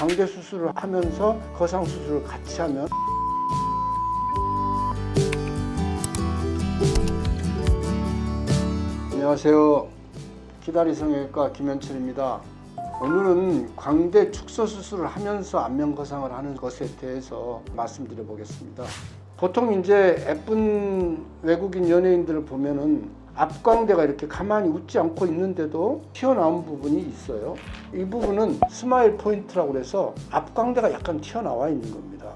광대 수술을 하면서 거상 수술을 같이 하면 안녕하세요. 기다리 성형외과 김현철입니다. 오늘은 광대 축소 수술을 하면서 안면 거상을 하는 것에 대해서 말씀드려 보겠습니다. 보통 이제 예쁜 외국인 연예인들을 보면은 앞광대가 이렇게 가만히 웃지 않고 있는데도 튀어나온 부분이 있어요. 이 부분은 스마일 포인트라고 해서 앞광대가 약간 튀어나와 있는 겁니다.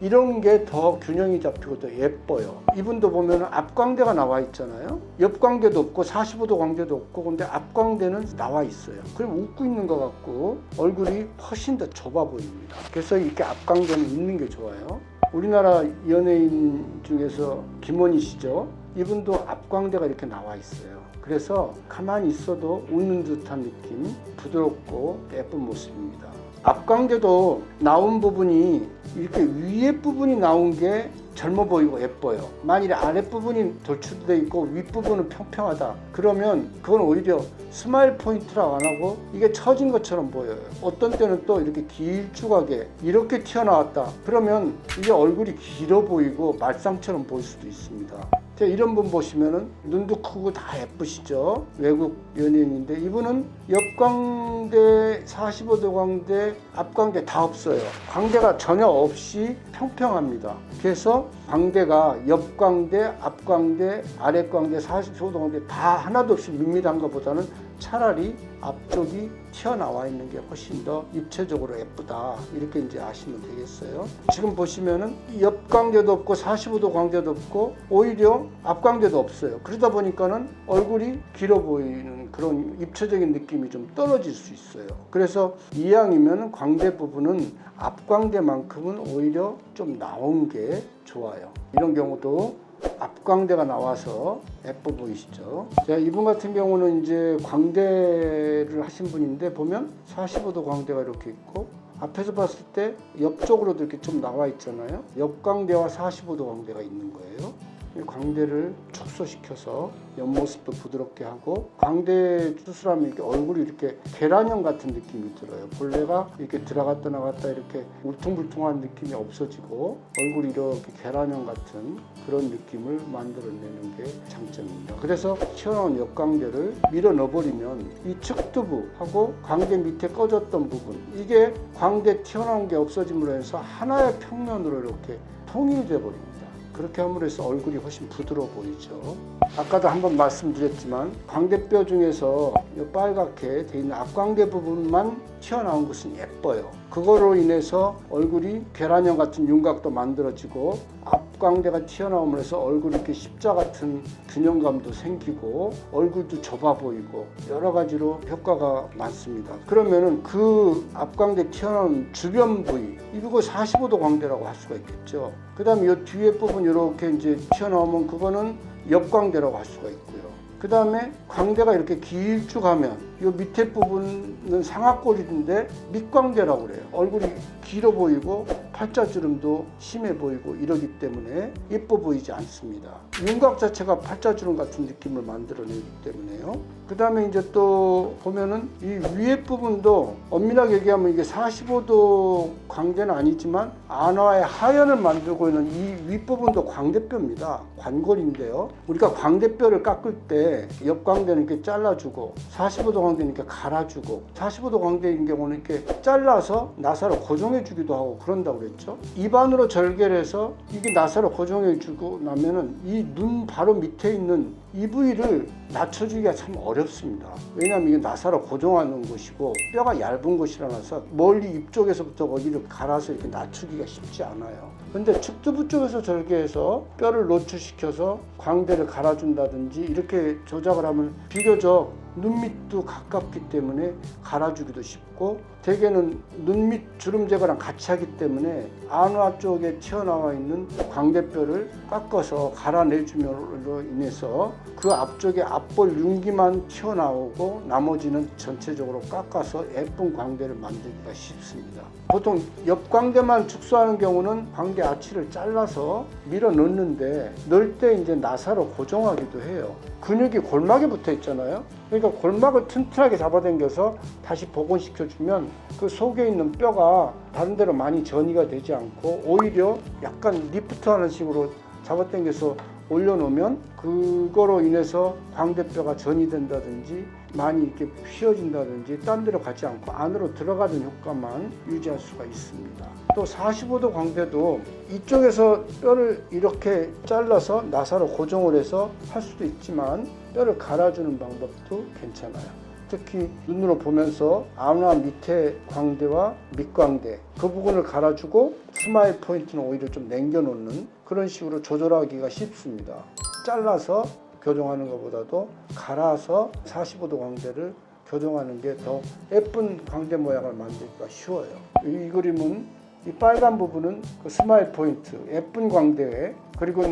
이런 게 더 균형이 잡히고 더 예뻐요. 이분도 보면 앞광대가 나와 있잖아요. 옆광대도 없고 45도 광대도 없고 근데 앞광대는 나와 있어요. 그럼 웃고 있는 것 같고 얼굴이 훨씬 더 좁아 보입니다. 그래서 이렇게 앞광대는 있는 게 좋아요. 우리나라 연예인 중에서 김원희 씨죠. 이분도 앞광대가 이렇게 나와 있어요. 그래서 가만히 있어도 웃는 듯한 느낌, 부드럽고 예쁜 모습입니다. 앞광대도 나온 부분이 이렇게 위에 부분이 나온 게 젊어 보이고 예뻐요. 만일에 아랫부분이 돌출돼 있고 윗부분은 평평하다. 그러면 그건 오히려 스마일 포인트라고 안 하고 이게 처진 것처럼 보여요. 어떤 때는 또 이렇게 길쭉하게 이렇게 튀어나왔다. 그러면 이게 얼굴이 길어 보이고 말상처럼 보일 수도 있습니다. 자, 이런 분 보시면은 눈도 크고 다 예쁘시죠? 외국 연예인인데 이분은 옆광대, 45도 광대, 앞광대 다 없어요. 광대가 전혀 없이 평평합니다. 그래서 광대가 옆광대, 앞광대, 아랫광대, 45도 광대 다 하나도 없이 밋밋한 것보다는 차라리 앞쪽이 튀어나와 있는 게 훨씬 더 입체적으로 예쁘다. 이렇게 이제 아시면 되겠어요. 지금 보시면은 옆 광대도 없고 45도 광대도 없고 오히려 앞 광대도 없어요. 그러다 보니까는 얼굴이 길어 보이는 그런 입체적인 느낌이 좀 떨어질 수 있어요. 그래서 이왕이면 광대 부분은 앞 광대만큼은 오히려 좀 나온 게 좋아요. 이런 경우도 앞광대가 나와서 예뻐 보이시죠? 자, 이분 같은 경우는 이제 광대를 하신 분인데 보면 45도 광대가 이렇게 있고 앞에서 봤을 때 옆쪽으로도 이렇게 좀 나와 있잖아요. 옆광대와 45도 광대가 있는 거예요. 이 광대를 축소시켜서 옆모습도 부드럽게 하고 광대 수술하면 이렇게 얼굴이 이렇게 계란형 같은 느낌이 들어요. 본래가 이렇게 들어갔다 나갔다 이렇게 울퉁불퉁한 느낌이 없어지고 얼굴이 이렇게 계란형 같은 그런 느낌을 만들어내는 게 장점입니다. 그래서 튀어나온 옆광대를 밀어 넣어버리면 이 측두부하고 광대 밑에 꺼졌던 부분 이게 광대 튀어나온 게 없어짐으로 해서 하나의 평면으로 이렇게 통일돼 버립니다. 그렇게 함으로 해서 얼굴이 훨씬 부드러워 보이죠. 아까도 한번 말씀드렸지만 광대뼈 중에서 이 빨갛게 돼 있는 앞광대 부분만 튀어나온 것은 예뻐요. 그거로 인해서 얼굴이 계란형 같은 윤곽도 만들어지고 앞광대가 튀어나옴으로 해서 얼굴이 이렇게 십자 같은 균형감도 생기고 얼굴도 좁아 보이고 여러 가지로 효과가 많습니다. 그러면은 그 앞광대 튀어나온 주변 부위 이거 45도 광대라고 할 수가 있겠죠. 그다음에 이 뒤에 부분 이렇게 이제 튀어나오면 그거는 옆광대라고 할 수가 있고요. 그 다음에 광대가 이렇게 길쭉하면 이 밑에 부분은 상악골인데 밑광대라고 그래요. 얼굴이 길어 보이고 팔자주름도 심해 보이고 이러기 때문에 예뻐 보이지 않습니다. 윤곽 자체가 팔자주름 같은 느낌을 만들어내기 때문에요. 그 다음에 이제 또 보면은 이 위에 부분도 엄밀하게 얘기하면 이게 45도 광대는 아니지만 안화의 하연을 만들고 있는 이 윗부분도 광대뼈입니다. 관골인데요. 우리가 광대뼈를 깎을 때 옆광대는 이렇게 잘라주고 45도 광대는 이렇게 갈아주고 45도 광대인 경우는 이렇게 잘라서 나사로 고정해주기도 하고 그런다고 그랬죠. 입안으로 절개해서 이게 나사로 고정해 주고 나면은 이 눈 바로 밑에 있는 이 부위를 낮춰주기가 참 어렵습니다. 왜냐하면 이게 나사로 고정하는 것이고 뼈가 얇은 것이라서 멀리 입 쪽에서부터 어디를 갈아서 이렇게 낮추기가 쉽지 않아요. 근데 측두부 쪽에서 절개해서 뼈를 노출시켜서 광대를 갈아준다든지 이렇게 조작을 하면 비교적 눈 밑도 가깝기 때문에 갈아주기도 쉽고 대개는 눈 밑 주름 제거랑 같이 하기 때문에 안화 쪽에 튀어나와 있는 광대뼈를 깎아서 갈아내줌으로 인해서 그 앞쪽에 앞볼 윤기만 튀어나오고 나머지는 전체적으로 깎아서 예쁜 광대를 만들기가 쉽습니다. 보통 옆광대만 축소하는 경우는 광대 아치를 잘라서 밀어 넣는데 넣을 때 이제 나사로 고정하기도 해요. 근육이 골막에 붙어 있잖아요. 그러니까 골막을 튼튼하게 잡아당겨서 다시 복원시켜 주면 그 속에 있는 뼈가 다른 데로 많이 전이가 되지 않고 오히려 약간 리프트하는 식으로 잡아당겨서 올려놓으면 그거로 인해서 광대뼈가 전이 된다든지 많이 이렇게 휘어진다든지 딴 데로 가지 않고 안으로 들어가는 효과만 유지할 수가 있습니다. 또 45도 광대도 이쪽에서 뼈를 이렇게 잘라서 나사로 고정을 해서 할 수도 있지만 뼈를 갈아주는 방법도 괜찮아요. 특히 눈으로 보면서 안와 밑에 광대와 밑광대 그 부분을 갈아주고 스마일 포인트는 오히려 좀 남겨놓는 그런 식으로 조절하기가 쉽습니다. 잘라서 교정하는 것보다도 갈아서 45도 광대를 교정하는 게 더 예쁜 광대 모양을 만들기가 쉬워요. 이 그림은 이 빨간 부분은 그 스마일 포인트, 예쁜 광대, 그리고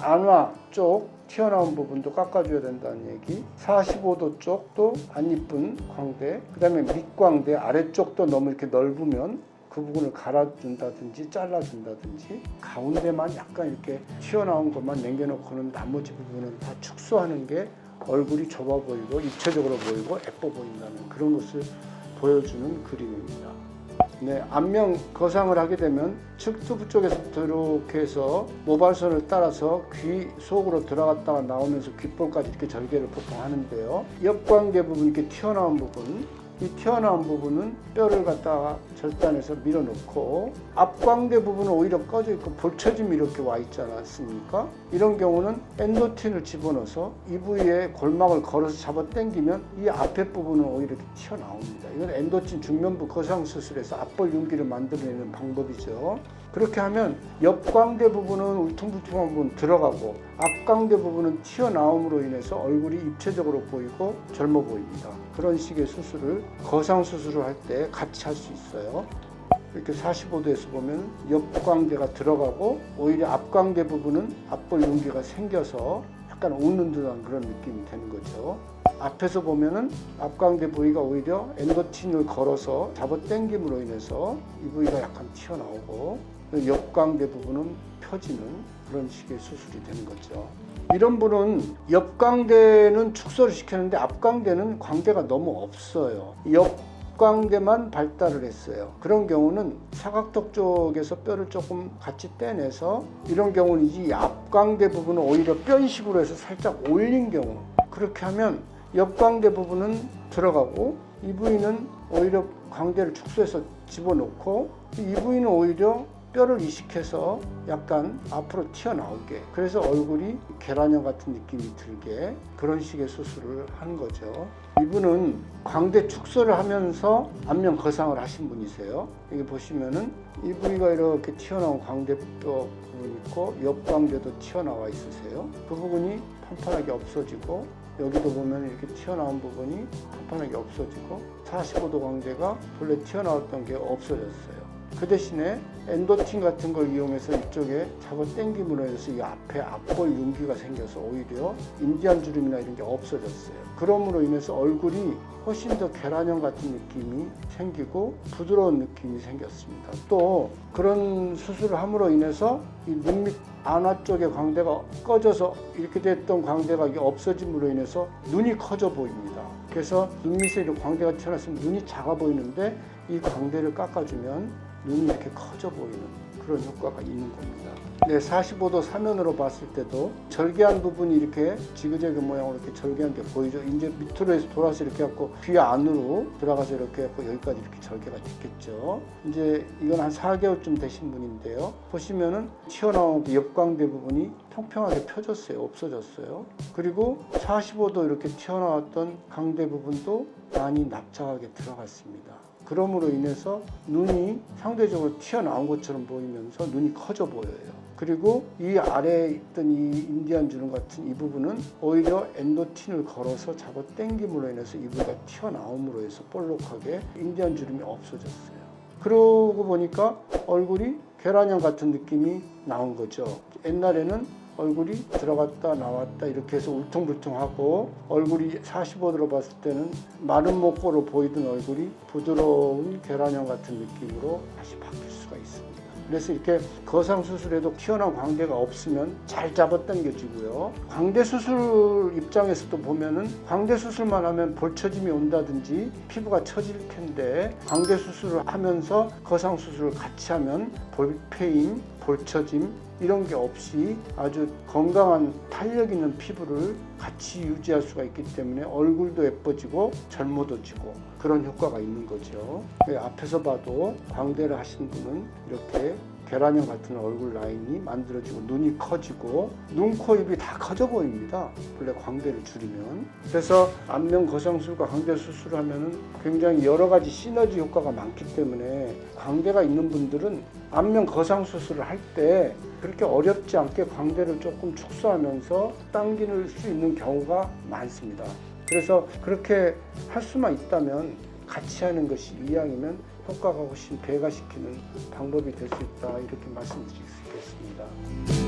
안와 쪽 튀어나온 부분도 깎아줘야 된다는 얘기. 45도 쪽도 안 이쁜 광대, 그 다음에 밑광대 아래쪽도 너무 이렇게 넓으면 그 부분을 갈아준다든지 잘라준다든지 가운데만 약간 이렇게 튀어나온 것만 남겨놓고는 나머지 부분은 다 축소하는 게 얼굴이 좁아 보이고 입체적으로 보이고 예뻐 보인다는 그런 것을 보여주는 그림입니다. 네, 안면 거상을 하게 되면 측두부 쪽에서부터 이렇게 해서 모발선을 따라서 귀 속으로 들어갔다가 나오면서 귓볼까지 이렇게 절개를 보통 하는데요. 옆광대 부분 이렇게 튀어나온 부분 이 튀어나온 부분은 뼈를 갖다가 절단해서 밀어놓고 앞광대 부분은 오히려 꺼져 있고 볼처짐이 이렇게 와 있지 않았습니까? 이런 경우는 엔도틴을 집어넣어서 이 부위에 골막을 걸어서 잡아 당기면 이 앞에 부분은 오히려 튀어나옵니다. 이건 엔도틴 중면부 거상 수술에서 앞볼 윤기를 만들어내는 방법이죠. 그렇게 하면 옆광대 부분은 울퉁불퉁한 부분 들어가고 앞광대 부분은 튀어나옴으로 인해서 얼굴이 입체적으로 보이고 젊어 보입니다. 그런 식의 수술을 거상 수술을 할 때 같이 할 수 있어요. 이렇게 45도에서 보면 옆광대가 들어가고 오히려 앞광대 부분은 앞볼 윤기가 생겨서 약간 웃는 듯한 그런 느낌이 되는 거죠. 앞에서 보면은 앞광대 부위가 오히려 엔도틴을 걸어서 잡아 당김으로 인해서 이 부위가 약간 튀어나오고 옆광대 부분은 펴지는 그런 식의 수술이 되는 거죠. 이런 분은 옆광대는 축소를 시켰는데 앞광대는 광대가 너무 없어요. 옆광대만 발달을 했어요. 그런 경우는 사각턱 쪽에서 뼈를 조금 같이 떼내서 이런 경우는 이 앞광대 부분은 오히려 변식으로 해서 살짝 올린 경우 그렇게 하면 옆광대 부분은 들어가고 이 부위는 오히려 광대를 축소해서 집어넣고 이 부위는 오히려 뼈를 이식해서 약간 앞으로 튀어나오게. 그래서 얼굴이 계란형 같은 느낌이 들게 그런 식의 수술을 한 거죠. 이분은 광대 축소를 하면서 안면 거상을 하신 분이세요. 여기 보시면은 이 부위가 이렇게 튀어나온 광대뼈 부분 있고 옆광대도 튀어나와 있으세요. 그 부분이 판판하게 없어지고 여기도 보면 이렇게 튀어나온 부분이 판판하게 없어지고 45도 광대가 본래 튀어나왔던 게 없어졌어요 그 대신에 엔도틴 같은 걸 이용해서 이쪽에 잡아 당김으로 해서 이 앞에 앞볼 윤기가 생겨서 오히려 인디안 주름이나 이런 게 없어졌어요. 그럼으로 인해서 얼굴이 훨씬 더 계란형 같은 느낌이 생기고 부드러운 느낌이 생겼습니다. 또 그런 수술을 함으로 인해서 이 눈밑 안화 쪽의 광대가 꺼져서 이렇게 됐던 광대가 없어짐으로 인해서 눈이 커져 보입니다. 그래서 눈 밑에 광대가 튀어나왔으면 눈이 작아 보이는데 이 광대를 깎아주면 눈이 이렇게 커져 보이는 그런 효과가 있는 겁니다. 네, 45도 사면으로 봤을 때도 절개한 부분이 이렇게 지그재그 모양으로 이렇게 절개한 게 보이죠. 이제 밑으로 해서 돌아서 이렇게 갖고 귀 안으로 들어가서 이렇게 갖고 여기까지 이렇게 절개가 됐겠죠. 이제 이건 한 4개월쯤 되신 분인데요. 보시면은 튀어나온 그 옆광대 부분이 평평하게 펴졌어요. 없어졌어요. 그리고 45도 이렇게 튀어나왔던 광대 부분도 많이 납작하게 들어갔습니다. 그럼으로 인해서 눈이 상대적으로 튀어나온 것처럼 보이면서 눈이 커져 보여요. 그리고 이 아래에 있던 이 인디안 주름 같은 이 부분은 오히려 엔도틴을 걸어서 잡아 당김으로 인해서 이 부위가 튀어나옴으로 해서 볼록하게 인디안 주름이 없어졌어요. 그러고 보니까 얼굴이 계란형 같은 느낌이 나온 거죠. 옛날에는 얼굴이 들어갔다 나왔다 이렇게 해서 울퉁불퉁하고 얼굴이 45도로 봤을 때는 마른 목고로 보이던 얼굴이 부드러운 계란형 같은 느낌으로 다시 바뀔 수가 있습니다. 그래서 이렇게 거상 수술에도 튀어나온 광대가 없으면 잘 잡아당겨지고요. 광대 수술 입장에서도 보면은 광대 수술만 하면 볼처짐이 온다든지 피부가 처질 텐데 광대 수술을 하면서 거상 수술을 같이 하면 볼페임, 볼처짐 이런 게 없이 아주 건강한 탄력 있는 피부를 같이 유지할 수가 있기 때문에 얼굴도 예뻐지고 젊어져지고 그런 효과가 있는 거죠. 그 앞에서 봐도 광대를 하신 분은 이렇게 계란형 같은 얼굴 라인이 만들어지고 눈이 커지고 눈, 코, 입이 다 커져 보입니다. 원래 광대를 줄이면. 그래서 안면 거상술과 광대 수술을 하면은 굉장히 여러 가지 시너지 효과가 많기 때문에 광대가 있는 분들은 안면 거상 수술을 할 때 그렇게 어렵지 않게 광대를 조금 축소하면서 당길 수 있는 경우가 많습니다. 그래서 그렇게 할 수만 있다면 같이 하는 것이 이왕이면 효과가 훨씬 배가시키는 방법이 될 수 있다 이렇게 말씀드릴 수 있겠습니다.